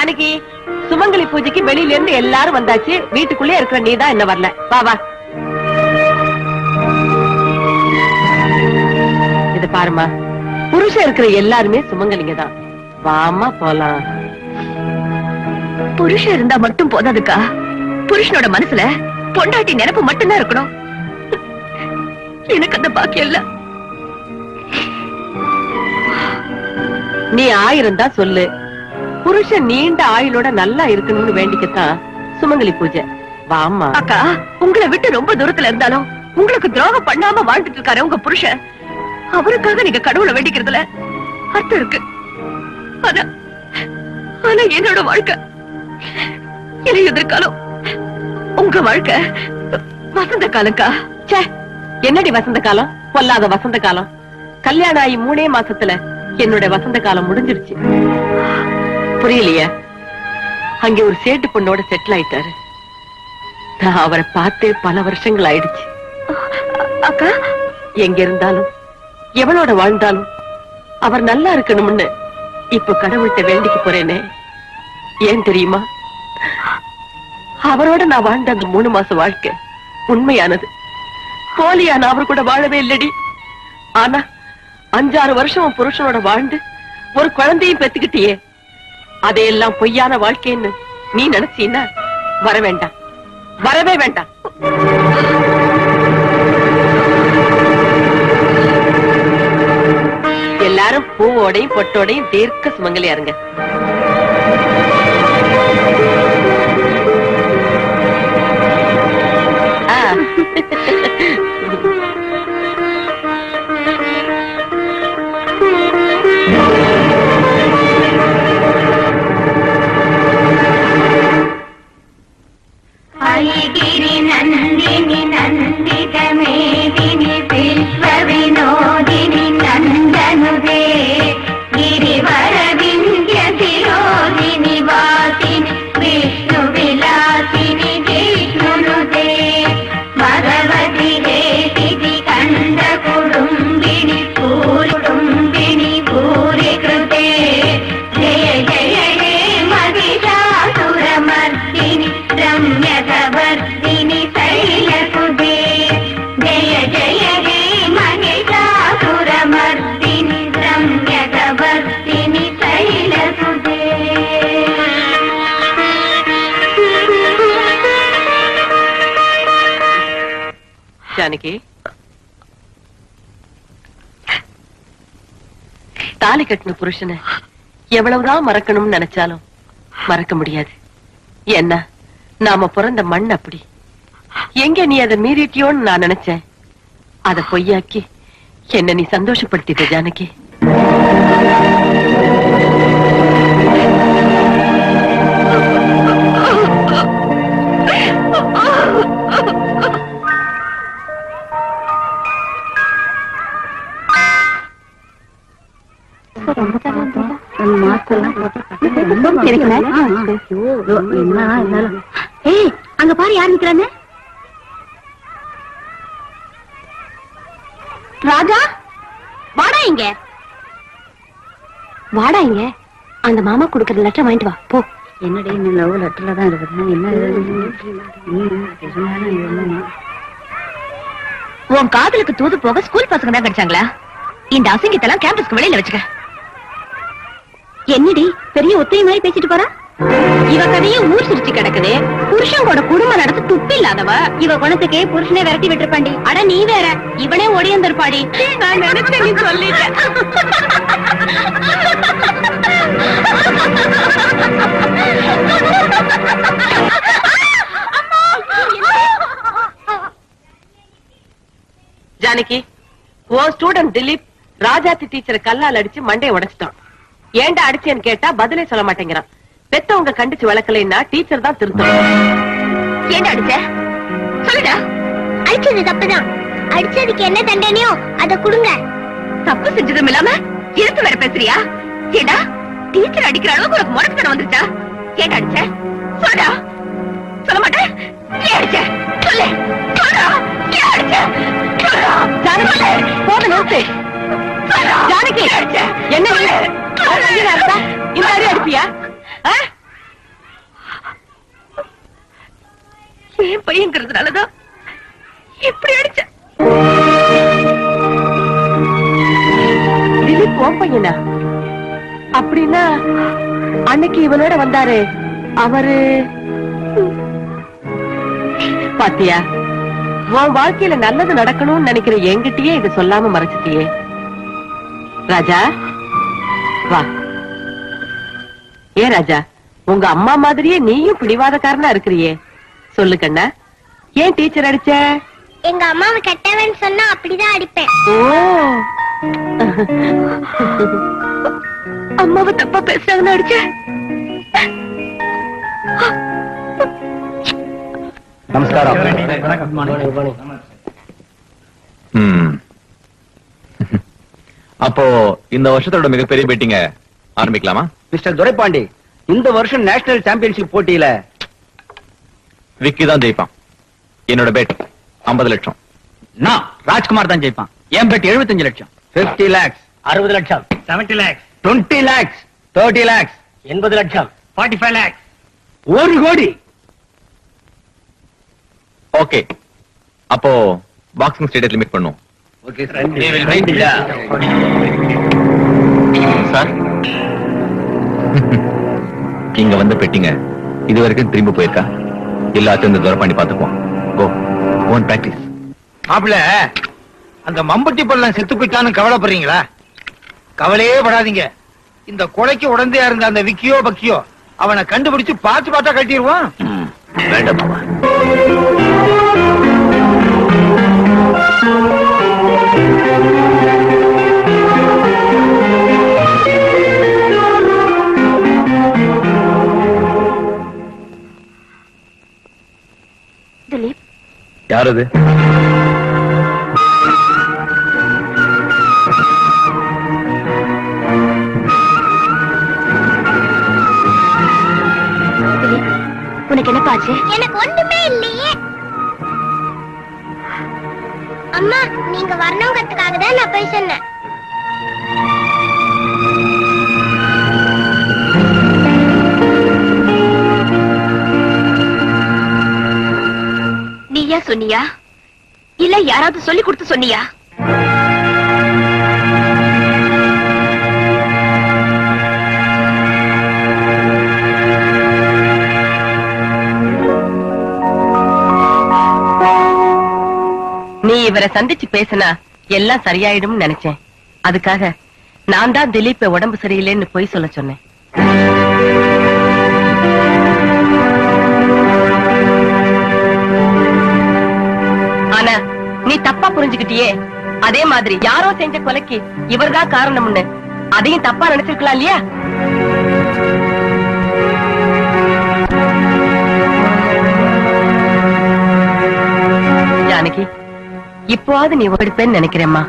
அன்னைக்கு சுமங்கலி பூஜைக்கு வெளியில இருந்து எல்லாரும் வந்தாச்சு. வீட்டுக்குள்ளே இருக்கிற நீ தான் என்ன வரல. வா வா. இது பாருமா புருஷன் இருக்கிற எல்லாருமே சுமங்கலிங்க தான். வாமா போலாம். புருஷன் இருந்தா மட்டும் போதாதுக்கா. புருஷனோட மனசுல பொண்டாட்டி நினைப்பு மட்டும்தான் இருக்கணும். எனக்கு அந்த பாக்கியம் இல்ல. நீ ஆயிரம் தான் சொல்லு. புருஷன் நீண்ட ஆயுளோட நல்லா இருக்கணும்னு வேண்டிக்கத்தான் சுமங்கலி பூஜை. வாமா அக்கா உங்களை விட்டு ரொம்ப தூரத்துல இருந்தாலும் உங்களுக்கு துரோகம் பண்ணாம வாழ்ந்துட்டு இருக்காரு உங்க புருஷன். அவருக்காக நீங்க கடவுளை வேண்டிக்கிறதுல அர்த்தம் இருக்கு. ஆனா ஆனா என்னோட வாழ்க்கை இனி எதிர்காலம் உங்க வாழ்க்கை வசந்த காலக்கா ச்சே என்னடி வசந்த காலம்? பொல்லாத வசந்த காலம். கல்யாணம் ஆகி மூணே மாசத்துல என்னோட வசந்த காலம் முடிஞ்சிருச்சு. புரியலையா? அங்க ஒரு சேட்டு பொண்ணோட செட்டில் ஆயிட்டாரு. நான் அவரை பார்த்தே பல வருஷங்கள் ஆயிடுச்சு. அக்கா? எங்க இருந்தாலும் எவளோட வாழ்ந்தாலும் அவர் நல்லா இருக்கணும்னு இப்ப கடவுள்கிட்ட வேண்டிக்க போறேனே. ஏன் தெரியுமா? அவரோட நான் வாழ்ந்த அந்த மூணு மாச வாழ்க்கை உண்மையானது. போலியா நான் அவர் கூட வாழவே இல்லடி. ஆனா அஞ்சாறு வருஷம் புருஷனோட வாழ்ந்து ஒரு குழந்தையும் பெத்துக்கிட்டியே. அதையெல்லாம் பொய்யான வாழ்க்கைன்னு நீ நினைச்சீன்னா வர வேண்டாம். வரவே வேண்டாம். எல்லாரும் பூவோடையும் பொட்டோடையும் தீர்க்க சுமங்கலியா இருங்க ஆ. ஜானகி தாலி கட்டின புருஷனை எவ்வளவுதான் மறக்கணும்னு நினைச்சாலும் மறக்க முடியாது. என்ன? நாம பிறந்த மண் அப்படி. எங்க நீ அதை மீறிட்டியோன்னு நான் நினைச்சேன். அத பொய்யாக்கி என்ன நீ சந்தோஷப்படுத்திட்ட ஜானகி. ஏய் அங்க பாரு யார் நிக்கிறாங்க? ராஜா வாடா இங்க. வாடா இங்க. அந்த மாமா குடுக்கற லெட்டர் வாங்கிட்டு வா. போ. என்னடி இந்த லவ் லெட்டர்ல தான் இருக்குது. என்ன உன் காதலுக்கு தூது போக ஸ்கூல் பசங்க தான் கிடைச்சாங்களா? இந்த அசிங்கத்தெல்லாம் கேம்பஸ்க்கு வெளியில வச்சுக்க. என்னடி பெரிய ஒத்தை மாதிரி பேசிட்டு போறா? இவ கதையே ஊர் சிரிச்சு கிடக்குது. புருஷன் கூட குடும்பம் நடத்த துப்பு இல்லாதவ இவ குணத்துக்கே புருஷனே விரட்டி விட்டுருப்பாண்டி. அட நீ வேற இவனே ஓடியந்திருப்பாடி. நான் நினைச்சேன் நீ சொல்லிட்ட. ஜானகி ஓ ஸ்டூடெண்ட் திலீப் ராஜாத்தி டீச்சர் கல்லால் அடிச்சு மண்டையை உடைச்சிட்டான். ஏன்டா அடிச்சேன்னு கேட்டா பதிலே சொல்ல மாட்டேங்கிறான். பெத்தவங்க கண்டிச்சு வளர்க்கலைன்னா டீச்சர் தான் திருத்தணும். ஏன்டா அடிச்ச? சொல்லுடா. அடிச்சது தப்புதான். அடிச்சதுக்கு என்ன தண்டனையோ அத குடுங்க. தப்பு செஞ்சதும் இல்லாம எடுத்து வேற பேசுறியா? ஏடா டீச்சர் அடிக்கிற அளவுக்கு உனக்கு முறைத்தனம் வந்துருச்சா? ஏன்டா அடிச்ச? சொல்லுடா. சொல்ல மாட்டேன். ஏன் அடிச்ச? சொல்லு. சொல்லுடா. ஏன் அடிச்ச? சொல்லுடா. ஜானகி போத நிறுத்து ஜானகி என்ன அன்னைக்கு இவனோட வந்தாரு. அவரு பாத்தியா உன் வாழ்க்கையில நல்லது நடக்கணும்னு நினைக்கிற என்கிட்டயே இதை சொல்லாம மறைச்சிட்டியே. ராஜா வா. ஏ ராஜா உங்க அம்மா மாதிரியே நீயும் பிடிவாதக்காரனா இருக்கிறியே. சொல்லு கண்ணா ஏன் டீச்சர் அடிச்ச? எங்க அம்மாவை கெட்டவன் சொன்னா அப்படிதான் அடிப்பேன். ஓ. அம்மாவை தப்பா பேசுறாங்கன்னு அடிச்ச? ம். அப்போ இந்த வருஷத்தோட மிகப்பெரிய பேட்டிங்க ஆரம்பிக்கலாமா? மிஸ்டர் துரைபாண்டி இந்த வருஷம் நேஷனல் சாம்பியன்ஷிப் போட்டியில விக்கி தான் ஜெயிப்பான். என்னோட பேட் 50 லட்சம். நான் ராஜ்குமார் தான் ஜெயிப்பான். என் பெட் 75 லட்சம். 50 லேக்ஸ் அறுபது லட்சம். செவன்டி லேக்ஸ் 20 லேக்ஸ் 30 லேக்ஸ் எண்பது லட்சம். ஃபார்ட்டி ஃபைவ் லேக்ஸ் ஒரு கோடி. ஓகே அப்போ பாக்ஸிங் ஸ்டேடியத்தில் மீட் பண்ணுவோம். சார் இங்க வந்து பெட்டிங்க. இது வரைக்கும் திரும்பி போயிருக்கா? எல்லாத்தையும் இந்த துரப்பாண்டி பாத்துக்குவோம் கோ ஓன் பிராக்டிஸ் மாப்பிள அந்த மம்பட்டி பள்ளம் செத்து போயிட்டான்னு கவலைப்படுறீங்களா? கவலையே படாதீங்க. இந்த கொலைக்கு உடந்தையா இருந்த அந்த விக்கியோ பக்கியோ அவனை கண்டுபிடிச்சு பார்த்து பார்த்தா கட்டிடுவான் வேண்டாம் மாமா. யார் அது உனக்கு என்ன பாச்சு எனக்கு ஒண்ணுமே இல்லையே. அம்மா நீங்க வரணுங்கிறதுக்காக தான் நான் போய் சொன்னேன். சொன்னியா? இல்ல யாராவது சொல்லி கொடுத்து சொன்னியா? நீ இவரை சந்திச்சு பேசினா எல்லாம் சரியாயிடும் நினைச்சேன். அதுக்காக நான் தான் திலீப்ப உடம்பு சரியில்லைன்னு பொய் சொல்ல சொன்னேன். தப்பா அதே மாதிரி யாரோ செஞ்ச கொலைக்கு இவர்தான் காரணம்னு. அதையும் தப்பா நினைச்சிருக்கலாம் இல்லையா? ஜானகி இப்போவாது நீ எடுப்பேன்னு நினைக்கிறேம்மா.